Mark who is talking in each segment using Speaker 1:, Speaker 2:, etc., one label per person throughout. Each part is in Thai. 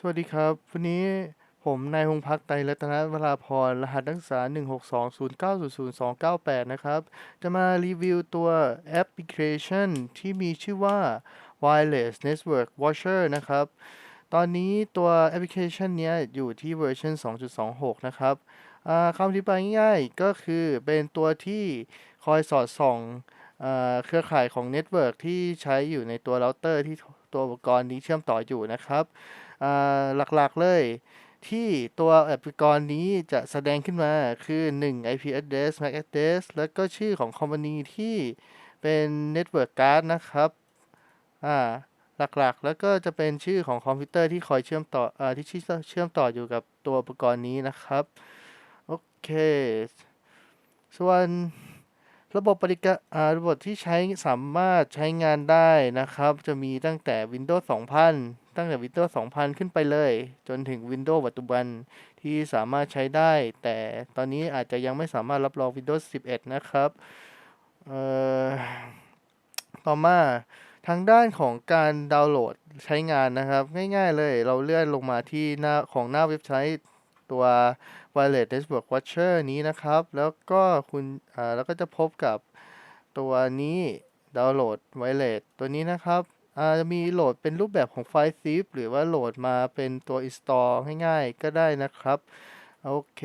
Speaker 1: สวัสดีครับ วันนี้ผมนายพงพักไตรรัตนวราพร รหัสนักศึกษา 16209000298 นะครับ จะมารีวิวตัวแอปพลิเคชันที่มีชื่อว่า Wireless Network Watcher นะครับ ตอนนี้ตัวแอปพลิเคชันนี้อยู่ที่เวอร์ชัน2.26 นะครับคำอธิบายง่ายๆ ก็คือเป็นตัวที่คอยสอดส่องอเครือข่ายของเน็ตเวิร์กที่ใช้อยู่ในตัวเราเตอร์ที่ ตัวอุปกรณ์นี้เชื่อมต่ออยู่นะครับหลักๆเลยที่ตัวแอปพลิเคชันนี้จะแสดงขึ้นมาคือ 1 IP address MAC address แล้วก็ชื่อของคอมพานีที่เป็น Network Card นะครับอ่าหลักๆ แล้วก็จะเป็นชื่อของคอมพิวเตอร์ที่คอยเชื่อมต่ออที่เชื่อมต่ออยู่กับตัวอุปกรณ์นี้นะครับ โอเค ส่วน ระบบปฏิกะอ่าระบบที่ใช้สามารถใช้งานได้นะครับ จะมีตั้งแต่ Windows 2000 ตั้งแต่ Windows 2000 ขึ้นไปเลย จนถึง Windows ปัจจุบันที่สามารถใช้ได้ แต่ตอนนี้อาจจะยังไม่สามารถรับรอง Windows 11 นะครับต่อมาทางด้านของการดาวน์โหลดใช้งานนะครับ ง่ายๆเลยเราเลื่อนลงมาที่หน้าของหน้าเว็บไซต์ ตัว Wireless Network Watcher นี้นะครับ แล้วก็คุณอ่าแล้วก็จะพบกับตัวนี้ดาวน์โหลด Wireless ตัวนี้นะครับอ่าจะมีโหลดเป็นรูปแบบของไฟล์ zip หรือว่าโหลดมาเป็นตัว install ง่ายๆ ก็ได้นะครับ โอเค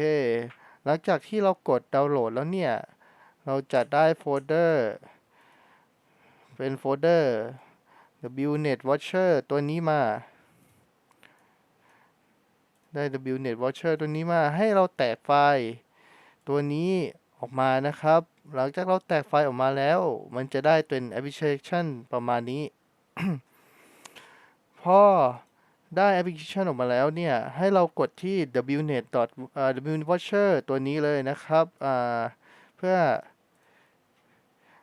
Speaker 1: หลังจากที่เรากดดาวน์โหลดแล้วเนี่ย เราจะได้โฟลเดอร์ เป็นโฟลเดอร์ WNet Watcher ตัวนี้มา ได้ WNet Watcher ตัวนี้มาให้เราแตกไฟล์ตัวนี้ออกมานะครับ หลังจากเราแตกไฟล์ออกมาแล้ว มันจะได้เป็นแอปพลิเคชันประมาณนี้ พอได้แอปพลิเคชันออกมาแล้วเนี่ย ให้เรากดที่ wnet wnet watcher ตัวนี้เลยนะครับอ่าเพื่อ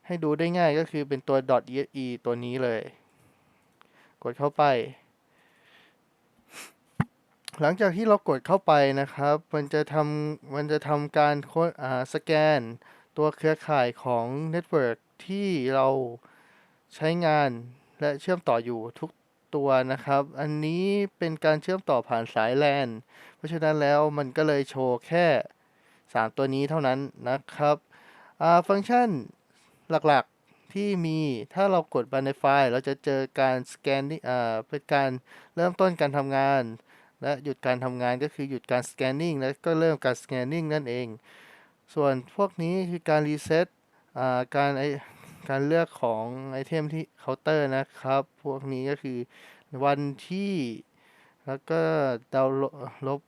Speaker 1: ให้ดูได้ง่ายก็คือเป็นตัว .exe ตัวนี้เลย กดเข้าไป หลังจากที่เรากดเข้าไปนะครับ มันจะทำมันจะทำการค้นอ่าสแกน ตัวเครือข่ายของเน็ตเวิร์กที่เราใช้งานและเชื่อมต่ออยู่ทุกตัวนะครับ อันนี้เป็นการเชื่อมต่อผ่านสาย LAN เพราะฉะนั้นแล้วมันก็เลยโชว์แค่ 3 ตัวนี้เท่านั้นนะครับฟังก์ชันหลักๆที่มีถ้าเรากดไปในไฟล์ เราจะเจอการสแกนอ่เป็นการเริ่มต้นการทำงาน และหยุดการทำงานก็คือหยุดการ scanning แล้วก็เริ่มการ scanning นั่นเอง ส่วนพวกนี้คือการรีเซ็ตการไอการเลือกของไอเทมที่เคาน์เตอร์นะครับ พวกนี้ก็คือวันที่แล้วก็ดาวน์ลบ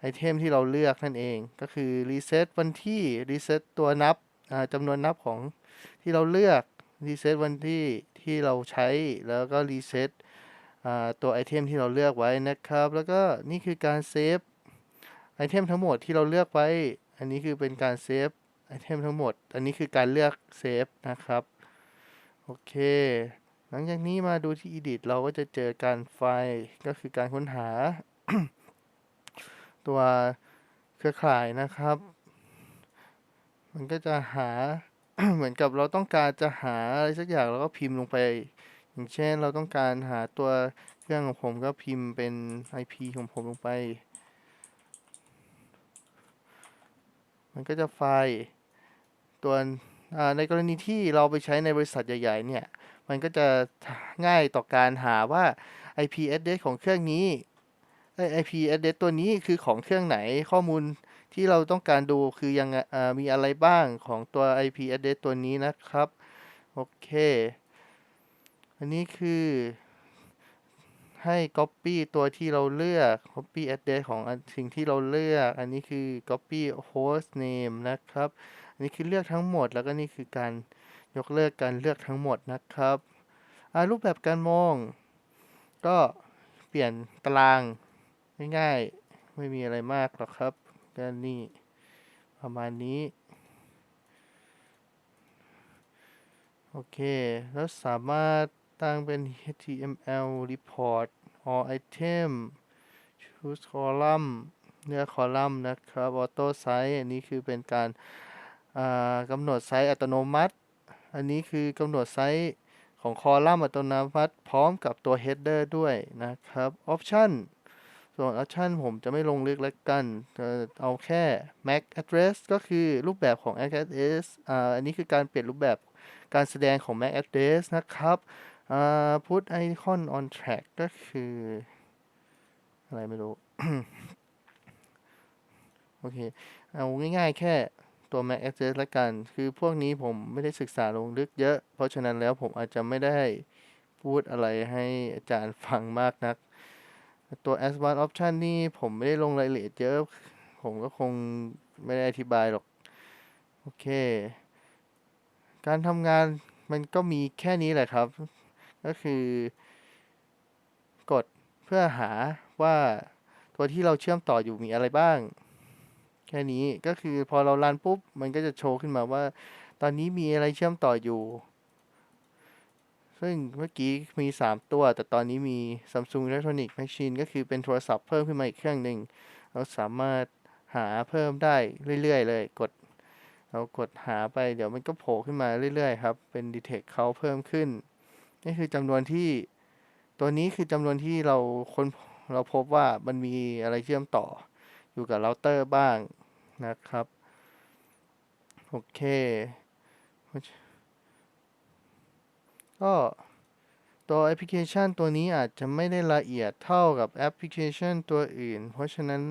Speaker 1: ไอเทมที่เราเลือกนั่นเอง ก็คือรีเซ็ตวันที่รีเซ็ตตัวนับจำนวนนับของที่เราเลือกรีเซ็ตวันที่ที่เราใช้แล้วก็รีเซ็ต ตัวไอเทมที่เราเลือกไว้นะครับ แล้วก็นี่คือการเซฟไอเทมทั้งหมดที่เราเลือกไว้ อันนี้คือเป็นการเซฟไอเทมทั้งหมด อันนี้คือการเลือกเซฟนะครับ โอเค หลังจากนี้มาดูที่ edit เราก็จะเจอการไฟล์ก็คือการค้นหา ตัวเครือข่ายนะครับ มันก็จะหาเหมือนกับเราต้องการจะหาอะไรสักอย่างแล้วก็พิมพ์ลงไป อย่างเช่นเราต้องการหาตัวเครื่องของผมก็พิมพ์เป็น IP ของผมลงไป มันก็จะไฟล์ตัวในกรณีที่เราไปใช้ในบริษัทใหญ่ๆเนี่ย มันก็จะง่ายต่อการหาว่า IP address ของเครื่องนี้เอ้ย IP address ตัวนี้คือของเครื่องไหนข้อมูลที่เราต้องการดูคือยังมีอะไรบ้างของตัว IP address ตัวนี้นะครับ โอเค อันนี้คือให้ copy ตัวที่เราเลือก copy address ของสิ่งที่เราเลือก อันนี้คือ copy host name นะครับ อันนี้คือเลือกทั้งหมด แล้วก็นี่คือการยกเลิกการเลือกทั้งหมดนะครับรูปแบบการมอง ก็เปลี่ยนตารางง่ายๆ ไม่มีอะไรมากหรอกครับก็นี่ประมาณนี้ โอเค แล้วสามารถ ตั้งเป็น HTML report all item choose column เลือกคอลัมน์นะครับ auto size อันนี้คือเป็นการกำหนดไซส์อัตโนมัติ อันนี้คือกำหนดไซส์ของคอลัมน์อัตโนมัติ พร้อมกับตัว header ด้วยนะครับ option ส่วน option ผมจะไม่ลงลึกแล้วกัน เอาแค่ MAC address ก็คือรูปแบบของ MAC address อ,อันนี้คือการเปลี่ยนรูปแบบการแสดงของ MAC address นะครับ put icon on track ก็คือ อะไรไม่รู้ โอเค เอาง่ายๆแค่ตัว Mac address ละกัน คือพวกนี้ผมไม่ได้ศึกษาลงลึกเยอะ เพราะฉะนั้นแล้วผมอาจจะไม่ได้พูดอะไรให้อาจารย์ฟังมากนัก ตัว advanced option นี่ผมไม่ได้ลงรายละเอียดเยอะ ผมก็คงไม่ได้อธิบายหรอก โอเค การทำงานมันก็มีแค่นี้แหละครับ ก็คือกดเพื่อหาว่าตัวที่เราเชื่อมต่ออยู่มีอะไรบ้าง แค่นี้ก็คือพอเรารันปุ๊บ มันก็จะโชว์ขึ้นมาว่า ตอนนี้มีอะไรเชื่อมต่ออยู่ ซึ่งเมื่อกี้มี 3 ตัว แต่ตอนนี้มี Samsung Electronic Machine ก็คือเป็นโทรศัพท์เพิ่มขึ้นมาอีกเครื่องหนึ่งเราสามารถหาเพิ่มได้เรื่อยๆ เลย กดเรากดหาไปเดี๋ยวมันก็โผล่ขึ้นมาเรื่อยๆ ครับ เป็น detect เขาเพิ่มขึ้น นี่คือจำนวนที่ตัวนี้คือจำนวนที่เราค้นเราพบว่ามันมีอะไรเชื่อมต่ออยู่กับเราเตอร์บ้างนะครับ โอเค ก็ตัวแอปพลิเคชันตัวนี้อาจจะไม่ได้ละเอียดเท่ากับแอปพลิเคชันตัวอื่น เพราะฉะนั้น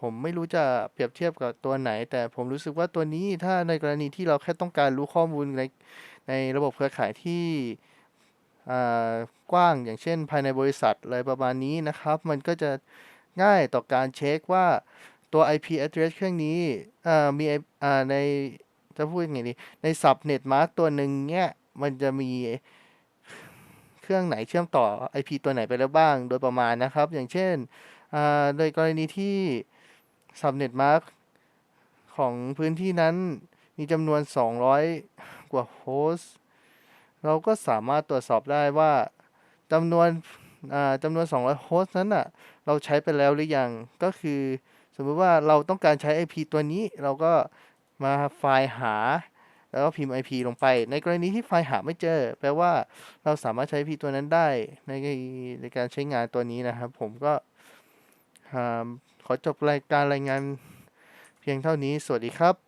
Speaker 1: ผมไม่รู้จะเปรียบเทียบกับตัวไหน แต่ผมรู้สึกว่าตัวนี้ถ้าในกรณีที่เราแค่ต้องการรู้ข้อมูลในในระบบเครือข่ายที่ กว้างอย่างเช่นภายในบริษัทอะไรประมาณนี้นะครับ มันก็จะง่ายต่อการเช็คว่าตัว IP address เครื่องนี้มีในจะพูดยังไงดีใน subnet mask ตัวหนึ่งเนี่ยมันจะมีเครื่องไหนเชื่อมต่อ IP ตัวไหนไปแล้วบ้างโดยประมาณนะครับ อย่างเช่นโดยกรณีที่ subnet mask ของพื้นที่นั้นมีจำนวน 200 กว่าโฮสต์ เราก็สามารถตรวจสอบได้ว่าจำนวนจำนวน 200 โฮสต์นั้นอะ เราใช้ไปแล้วหรือยัง ก็คือสมมติว่าเราต้องการใช้ IP ตัวนี้ เราก็มาไฟล์หา แล้วก็พิมพ์ IP ลงไป ในกรณีที่ไฟล์หาไม่เจอ แปลว่าเราสามารถใช้ IP ตัวนั้นได้ในในการใช้งานตัวนี้นะครับ ผมก็ขอจบรายการรายงานเพียงเท่านี้ สวัสดีครับ